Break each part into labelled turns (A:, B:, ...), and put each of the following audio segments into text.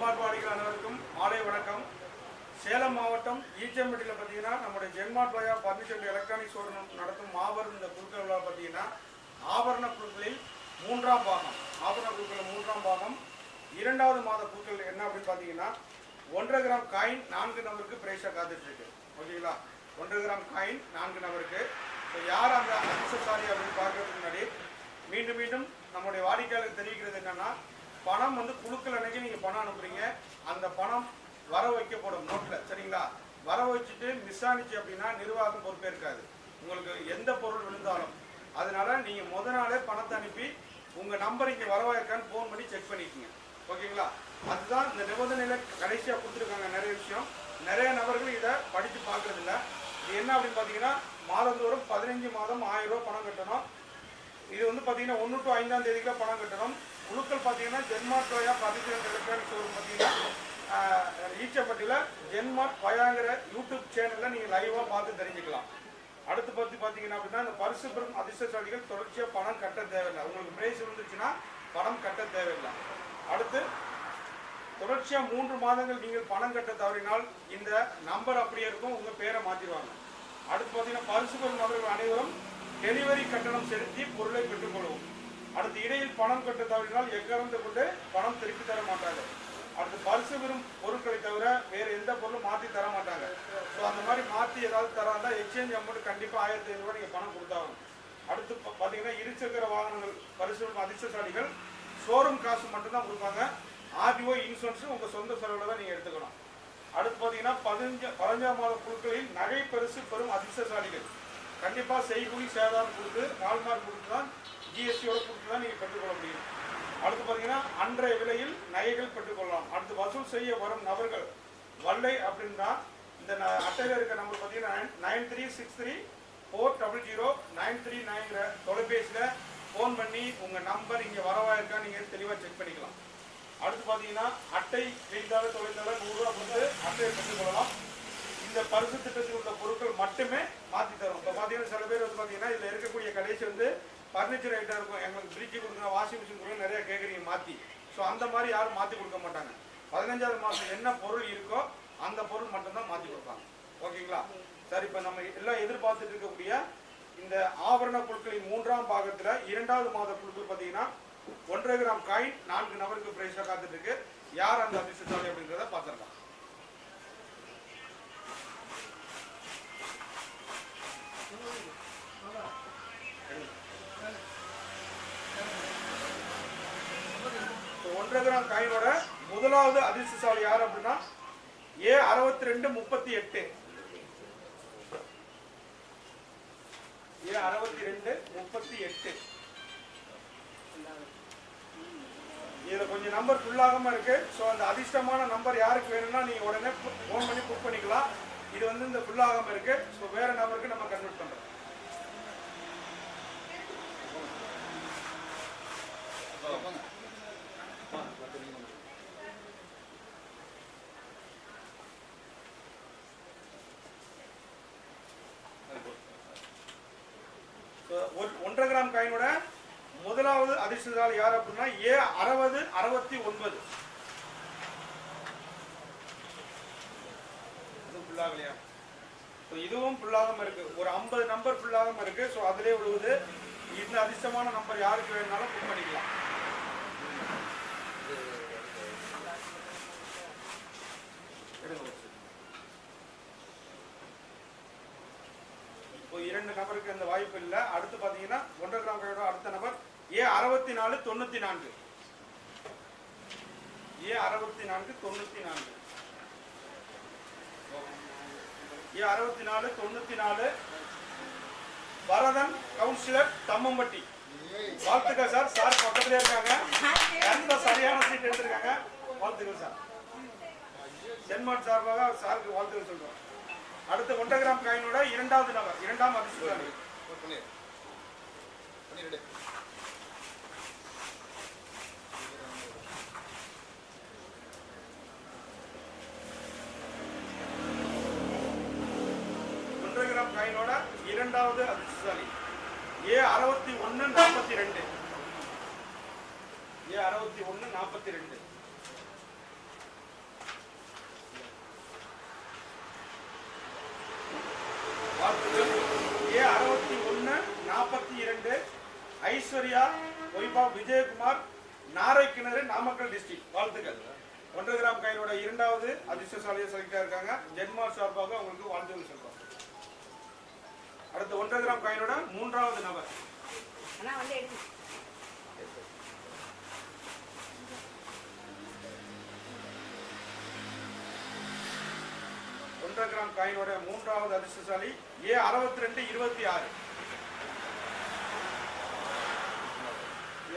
A: ஜென்மாட்வாடிகள் அனைவருக்கும் மாலை வணக்கம். சேலம் மாவட்டம் ஈச்சம்பட்டியில் பார்த்தீங்கன்னா நம்முடைய ஜென்மாட்வாயா வயா பர்னிச்சர் எலக்ட்ரானிக் ஷோரூம் நடத்தும் மாபெரும் இந்த குழுக்கள் விழா பார்த்தீங்கன்னா ஆபரண குழுக்களில் மூன்றாம் பாகம் ஆபரண குழுக்களில் மூன்றாம் பாகம் இரண்டாவது மாத குழுக்கள் என்ன அப்படின்னு பார்த்தீங்கன்னா ஒன்றரை கிராம் காயின் நான்கு நபருக்கு பிரைஸாக காத்துட்ருக்கு. ஓகேங்களா ஒன்றரை கிராம் காயின் நான்கு நபருக்கு ஸோ யார் அந்த அதிர்ஷ்டசாலி அப்படின்னு பார்க்கறதுக்கு முன்னாடி மீண்டும் மீண்டும் நம்முடைய வாடிக்கையாளருக்கு தெரிவிக்கிறது என்னன்னா பணம் வந்து குழுக்கள் அன்னைக்கு நீங்க பணம் அனுப்புறீங்க. அந்த பணம் வர வைக்கப்படும் நோட்ல சரிங்களா? வர வச்சுட்டு மிஸ் ஆனிச்சு அப்படின்னா நிர்வாகம் பொறுப்பே இருக்காது. உங்களுக்கு எந்த பொருள் விழுந்தாலும். அதனால நீங்க முத நாளே பணத்தை அனுப்பி உங்க நம்பர் இங்க வரவா இருக்கான்னு ஃபோன் பண்ணி செக் பண்ணிக்கோங்க. ஓகேங்களா? அதுதான் இந்த நிபந்தனையில கடைசியா கொடுத்துருக்காங்க நிறைய விஷயம். நிறைய நபர்கள் இதை படிச்சு பார்க்கறது இது என்ன அப்படின்னு பாத்தீங்கன்னா மாதந்தோறும் பதினஞ்சு மாதம் ஆயிரம் ரூபாய் பணம் கட்டணும். இது வந்து பார்த்தீங்கன்னா ஒன்று டு ஐந்தாம் தேதிக்குள்ள பணம் கட்டணும். குழுக்கள் பார்த்தீங்கன்னா ஜென்மார்ட் வயா பதினேழு எலக்ட்ரானிக் ஷோரூம் பார்த்தீங்கன்னா ஈச்சப்பட்டியில் ஜென்மார்ட் பயாங்கிற யூடியூப் சேனலில் நீங்கள் லைவாக பார்த்து தெரிஞ்சுக்கலாம். அடுத்து பற்றி பார்த்தீங்கன்னா அப்படின்னா இந்த பரிசு பெறும் அதிர்ஷ்டசாலிகள் தொடர்ச்சியாக பணம் கட்ட தேவையில்லை. உங்களுக்கு பிரைஸ் இருந்துச்சுன்னா பணம் கட்ட தேவையில்லை. அடுத்து தொடர்ச்சியாக மூன்று மாதங்கள் நீங்கள் பணம் கட்ட தவறினால் இந்த நம்பர் அப்படியே இருக்கும் உங்கள் பேரை மாற்றிடுவாங்க அடுத்து பார்த்தீங்கன்னா பரிசு பெறும் நபர்கள் அனைவரும் டெலிவரி கட்டணம் செலுத்தி பொருளை பெற்றுக்கொள்வோம் அடுத்து இடையில் பணம் கட்ட தவறினால் எங்கிருந்து கொண்டு பணம் திருப்பி தர மாட்டாங்க. அடுத்து பரிசு பெறும் பொருட்களை தவிர வேற எந்த பொருளும் மாற்றி தர மாட்டாங்க. ஸோ அந்த மாதிரி மாற்றி ஏதாவது தராந்தா எக்ஸ்சேஞ்ச் அமௌண்ட் கண்டிப்பாக ஆயிரத்தி ஐநூறுரூவா நீங்கள் பணம் கொடுத்தாகணும். அடுத்து பார்த்தீங்கன்னா இருசக்கர வாகனங்கள் பரிசு பெறும் அதிர்ஷ்டசாலிகள். ஷோரூம் காசு மட்டும்தான் கொடுப்பாங்க. ஆர்டிஓ இன்சூரன்ஸும் உங்கள் சொந்த செலவில் தான் நீங்கள் எடுத்துக்கணும். அடுத்து பார்த்தீங்கன்னா பதினஞ்சு பதினஞ்சாம் மாத குழுக்களில் நகை பரிசு பெறும் அதிர்ஷ்டசாலிகள். கண்டிப்பாக செய்கூலி சேதாரம் கொடுத்து ஹால்மார்க் கொடுத்து தான் ஜிஎஸ்டியோட கொடுத்து தான் நீங்கள் பெற்றுக்கொள்ள முடியும். அடுத்து பார்த்தீங்கன்னா அன்றைய விலையில் நகைகள் பெற்றுக்கொள்ளலாம். அடுத்து வசூல் செய்ய வரும் நபர்கள் வல்லை அப்படின்னா இந்த ந- அட்டையில் இருக்க நம்பர் பார்த்தீங்கன்னா nine three six three four double zero nine three நைன்கிற தொலைபேசியில் ஃபோன் பண்ணி உங்கள் நம்பர் இங்கே வரவா இருக்கா நீங்கள் தெளிவாக செக் பண்ணிக்கலாம். அடுத்து பார்த்தீங்கன்னா அட்டை கிழிந்தால தொலைந்தால நூறுரூவா கொடுத்து அட்டையை பெற்றுக்கொள்ளலாம். இந்த பரிசு திட்டத்தில் உள்ள பொருட்கள் மட்டுமே மாற்றி தரும். இப்போ பார்த்தீங்கன்னா சில பேர் வந்து பார்த்தீங்கன்னா இதில் இருக்கக்கூடிய கடைசி வந்து ஃபர்னிச்சர் ஐட்டம் இருக்கும். எங்களுக்கு ஃப்ரிட்ஜு கொடுக்குற வாஷிங் மிஷின் கொடுக்குற நிறையா கேட்குறீங்க மாற்றி ஸோ அந்த மாதிரி யாரும் மாற்றி கொடுக்க மாட்டாங்க. பதினஞ்சாவது மாதம் என்ன பொருள் இருக்கோ அந்த பொருள் மட்டும்தான் மாற்றி கொடுப்பாங்க. ஓகேங்களா? சரி இப்போ நம்ம எல்லாம் எதிர்பார்த்துட்டு இருக்கக்கூடிய இந்த ஆபரண பொருட்களின் மூன்றாம் பாகத்தில் இரண்டாவது மாத குழுக்கள் பார்த்தீங்கன்னா ஒன்றரை கிராம் காயின் நான்கு நபருக்கு பிரைஸாக காத்துட்டு இருக்கு. யார் அந்த அதிர்ஷ்டசாலி அப்படிங்கிறத பார்த்துருக்காங்க கிராம் காயினோட முதலாவது அதிர்ஷ்டசாலி யார் அப்படின்னா ஏ அறுபத்தி ரெண்டு முப்பத்தி எட்டு ஏ அறுபத்தி ரெண்டு முப்பத்தி எட்டு இதுல கொஞ்சம் நம்பர் ஃபுல்லாகாம இருக்கு. ஸோ அந்த அதிர்ஷ்டமான நம்பர் யாருக்கு வேணும்னா நீங்க உடனே ஃபோன் பண்ணி புக் பண்ணிக்கலாம். இது வந்து இந்த ஃபுல்லாகாம இருக்கு. ஸோ வேற நம்பருக்கு நம்ம கன்வெர்ட் பண்றோம். So, ஒரு- ஒன்றரை கிராம் காயினோட முதலாவது அதிர்ஷ்டதால் யார் அப்படின்னா ஏ அறுபது அறுபத்தி ஒன்பது. ஃபுல்லாகலையா ஸோ இதுவும் ஃபுல்லாகாம இருக்கு. ஒரு ஐம்பது நம்பர் ஃபுல்லாகாம இருக்கு. ஸோ அதிலே விழுவுது இந்த அதிர்ஷ்டமான நம்பர் யாருக்கு வேணும்னாலும் புக் பண்ணிக்கலாம் எடுங்க ஒரு second. இப்போ இரண்டு நபருக்கு அந்த வாய்ப்பு இல்லை. அடுத்து பார்த்தீங்கன்னா ஒன்றரை கிராம் கையோட அடுத்த நபர் ஏ அறுபத்தி நாலு தொண்ணூற்றி நான்கு ஏ அறுபத்தி நான்கு தொண்ணூற்றி நான்கு ஏ அறுபத்தி நாலு தொண்ணூற்றி நாலு வரதன் கவுன்சிலர் தம்மம்பட்டி. வாழ்த்துக்கள் சார். சார் பக்கத்துலேயே இருக்காங்க. எந்த சரியான சீட் எடுத்திருக்காங்க. வாழ்த்துக்கள் சார். சென்மாட் சார்பாக சாருக்கு வாழ்த்துக்கள் சொல்றோம். அடுத்து ஒன்றரை கிராம் காயினோட இரண்டாவது நபர் இரண்டாம் அதிர்ஷ்டசாலி ஒன்றரை கிராம் காயினோட இரண்டாவது அதிர்ஷ்டசாலி ஏ அறுபத்தி ஒன்று நாற்பத்தி ரெண்டு. ஏ அறுபத்தி ஒன்று நாற்பத்தி ரெண்டு. Aishwarya wife of Vijayakumar Naraikkinaru Namakkal district வாழ்த்துக்கள். ஒன்றரை கிராம் காயினோட இரண்டாவது அதிர்ஷ்டசாலியை செலக்டா இருக்காங்க. ஜென்மார் சார்பாக அவங்களுக்கு வாழ்த்துக்கள் சொல்றோம். அடுத்து ஒன்றரை கிராம் காயினோட மூன்றாவது நபர்.
B: அண்ணா வந்து எடுத்து
A: ஒன்றரை கிராம் காயினோட மூன்றாவது அதிர்ஷ்டசாலி ஏ அறுபத்தி ரெண்டு இருபத்தி ஆறு.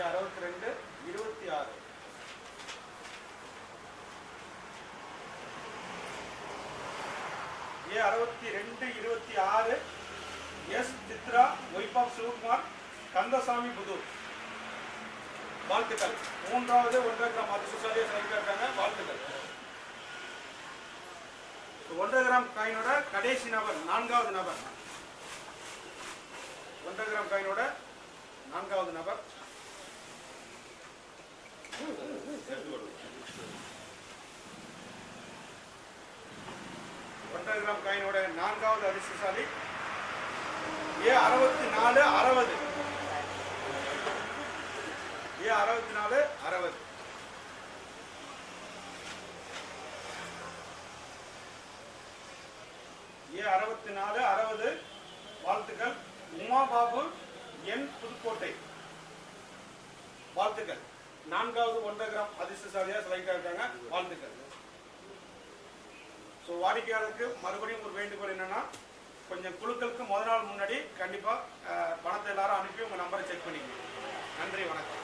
A: அறுபத்தி ரெண்டு இருபத்தி ஆறு. ஏ அறுபத்தி ரெண்டு இருபத்தி ஆறு S Chitra wife of Sivakumar Kandasamy Puthur. வாழ்த்துக்கள். மூன்றாவது ஒன்றரை கிராம் அது செலக்ட் வாழ்த்துக்கள். ஒன்றரை கிராம் காயினோட கடைசி நபர் நான்காவது நபர். ஒன்றரை கிராம் காயினோட நான்காவது நபர். ஒன்றரை கிராம் காயினோட நான்காவது அதிர்ஷ்டசாலி. ஏ அறுபத்தி நாலு அறுபது. ஏ அறுபத்தி நாலு அறுபது. ஏ அறுபத்தி நாலு அறுபது. வாழ்த்துக்கள். உமா பாபு என் புதுக்கோட்டை. வாழ்த்துக்கள். நான்காவது ஒன்றரை கிராம் அதிர்ஷ்டசாலியாக செலக்ட் இருக்காங்க வாழ்த்துக்கள். ஸோ வாடிக்கையாளருக்கு மறுபடியும் ஒரு வேண்டுகோள் என்னன்னா கொஞ்சம் குழுக்களுக்கு முதல் நாள் முன்னாடி கண்டிப்பாக பணத்தை எல்லாரும் அனுப்பி உங்கள் நம்பரை செக் பண்ணிக்கோங்க. நன்றி வணக்கம்.